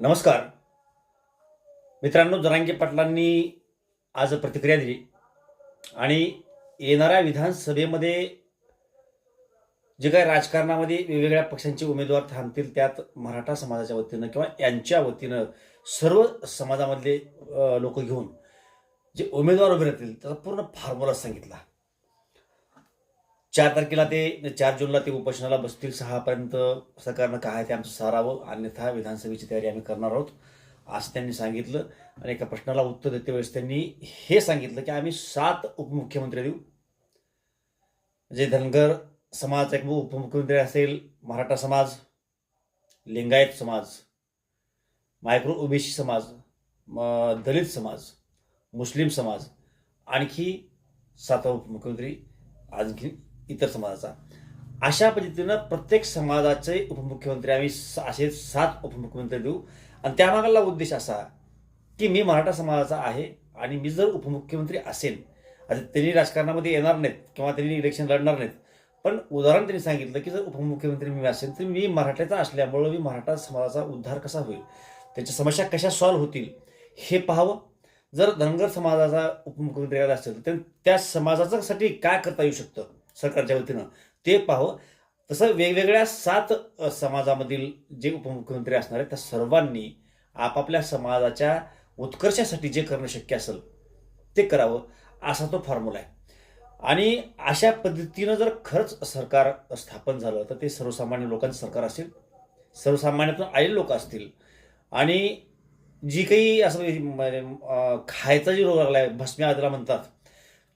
नमस्कार. मित्रांनो जरांगे पाटलांनी आज प्रतिक्रिया दिली आणि येणाऱ्या विधानसभेमध्ये जे काही राजकारणामध्ये वेगवेगळ्या पक्षांचे उमेदवार थांबतील त्यात मराठा समाजाच्या वतीनं किंवा यांच्या वतीनं सर्व समाजामधले लोक घेऊन जे उमेदवार उभे राहतील त्याचा पूर्ण फॉर्म्युला सांगितला. चार तारखेला ते चार जूनला ते उपोषणाला बसतील. सहापर्यंत सरकारनं काय आहे ते आमचं सारावं. अन्यथा विधानसभेची तयारी आम्ही करणार आहोत असं त्यांनी सांगितलं. आणि एका प्रश्नाला उत्तर देते वेळेस त्यांनी हे सांगितलं की आम्ही सात उपमुख्यमंत्री देऊ. जे धनगर समाज एक उपमुख्यमंत्री असेल मराठा समाज लिंगायत समाज मायक्रो ओबीसी समाज दलित समाज मुस्लिम समाज आणखी सातवा उपमुख्यमंत्री आणखी इतर समाजाचा. अशा पद्धतीनं प्रत्येक समाजाचे उपमुख्यमंत्री आम्ही असे सात उपमुख्यमंत्री देऊ. आणि त्यामागला उद्देश असा की मी मराठा समाजाचा आहे आणि मी जर उपमुख्यमंत्री असेल आता त्यांनी राजकारणामध्ये येणार नाहीत किंवा त्यांनी इलेक्शन लढणार नाहीत पण उदाहरण त्यांनी सांगितलं की जर उपमुख्यमंत्री मी असेल तर मी मराठ्याचा असल्यामुळं मी मराठा समाजाचा उद्धार कसा होईल? त्याच्या समस्या कशा सॉल्व्ह होतील? हे पाहावं. जर धनगर समाजाचा उपमुख्यमंत्री असेल तर त्या समाजाच्यासाठी काय करता येऊ शकतं? सरकारच्या वतीनं. ते पाहावं. तसं वेगवेगळ्या सात समाजामधील जे उपमुख्यमंत्री असणार आहेत त्या सर्वांनी आपापल्या समाजाच्या उत्कर्षासाठी जे करणं शक्य असेल ते करावं असा तो फॉर्म्युला आहे. आणि अशा पद्धतीनं जर खरंच सरकार स्थापन झालं तर ते सर्वसामान्य लोकांचं सरकार असेल. सर्वसामान्यातून आलेले लोक असतील. आणि जी काही असं म्हणजे, खायचा जो रोग लागला आहे भस्मी आजला म्हणतात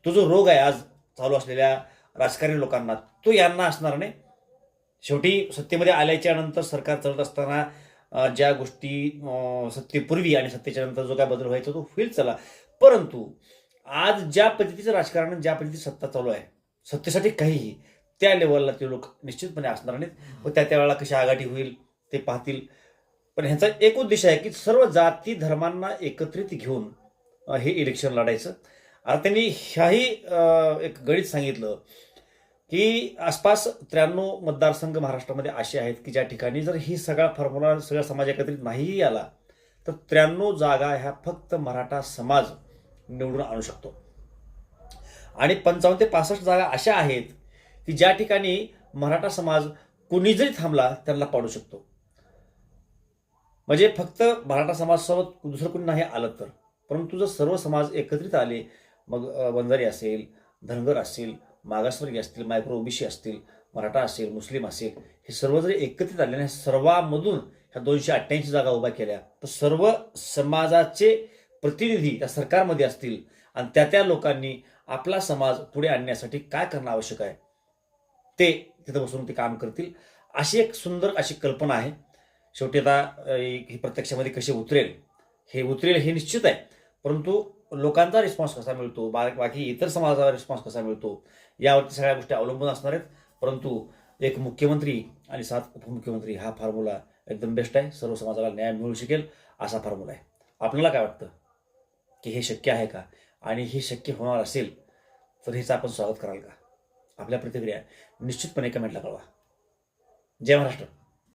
तो जो रोग आहे आज चालू असलेल्या राजकारणी लोकांना. तो यांना असणार नाही. शेवटी सत्तेमध्ये आल्याच्यानंतर सरकार चालत असताना ज्या गोष्टी सत्तेपूर्वी आणि सत्तेच्या नंतर जो काय बदल व्हायचा तो होईल चला. परंतु आज ज्या पद्धतीचं राजकारण ज्या पद्धतीची सत्ता चालू आहे सत्तेसाठी काहीही त्या लेवलला ते लोक निश्चितपणे असणार नाहीत. व त्या त्यावेळेला कशी आघाडी होईल ते पाहतील. पण ह्याचा एक उद्देश आहे की सर्व जाती धर्मांना एकत्रित घेऊन हे इलेक्शन लढायचं. आता त्यांनी ह्याही अं, एक गणित सांगितलं की आसपास त्र्याण्णव मतदारसंघ महाराष्ट्रामध्ये असे आहेत की ज्या ठिकाणी जर ही सगळा फॉर्म्युला सगळा समाज एकत्रित नाहीही आला तर त्र्याण्णव जागा ह्या फक्त मराठा समाज निवडून आणू शकतो. आणि पंचावन्न ते पासष्ट जागा अशा आहेत की ज्या ठिकाणी मराठा समाज कुणी जरी थांबला त्यांना पाडू शकतो. म्हणजे फक्त मराठा समाजासोबत दुसरं कोणी नाही आलं तर. परंतु जर सर्व समाज एकत्रित आले मग वंजारी असेल धनगर असेल मागासवर्गीय असतील मायक्रो ओबीसी असतील मराठा असेल मुस्लिम असेल हे सर्व जरी एकत्रित आले आणि सर्वांमधून ह्या दोनशे अठ्ठ्याऐंशी जागा उभ्या केल्या. तर सर्व समाजाचे प्रतिनिधी त्या सरकारमध्ये असतील आणि त्या त्या लोकांनी आपला समाज पुढे आणण्यासाठी काय करणं आवश्यक आहे ते तिथं बसून ते काम करतील. अशी एक सुंदर अशी कल्पना आहे. शेवटी आता ही प्रत्यक्षामध्ये कशी उतरेल हे उतरेल हे निश्चित आहे. परंतु लोकांचा रिस्पॉन्स कसा मिळतो? बा- बाकी इतर समाजाचा रिस्पॉन्स कसा मिळतो? यावरती सगळ्या गोष्टी अवलंबून असणार आहेत. परंतु एक मुख्यमंत्री आणि सात उपमुख्यमंत्री हा फॉर्म्युला एकदम बेस्ट आहे. सर्व समाजाला न्याय मिळू शकेल असा फॉर्म्युला आहे. आपल्याला काय वाटतं? की हे शक्य आहे का? आणि हे शक्य होणार असेल तर हेचं आपण स्वागत कराल का? आपल्या प्रतिक्रिया निश्चितपणे कमेंटला कळवा. जय महाराष्ट्र.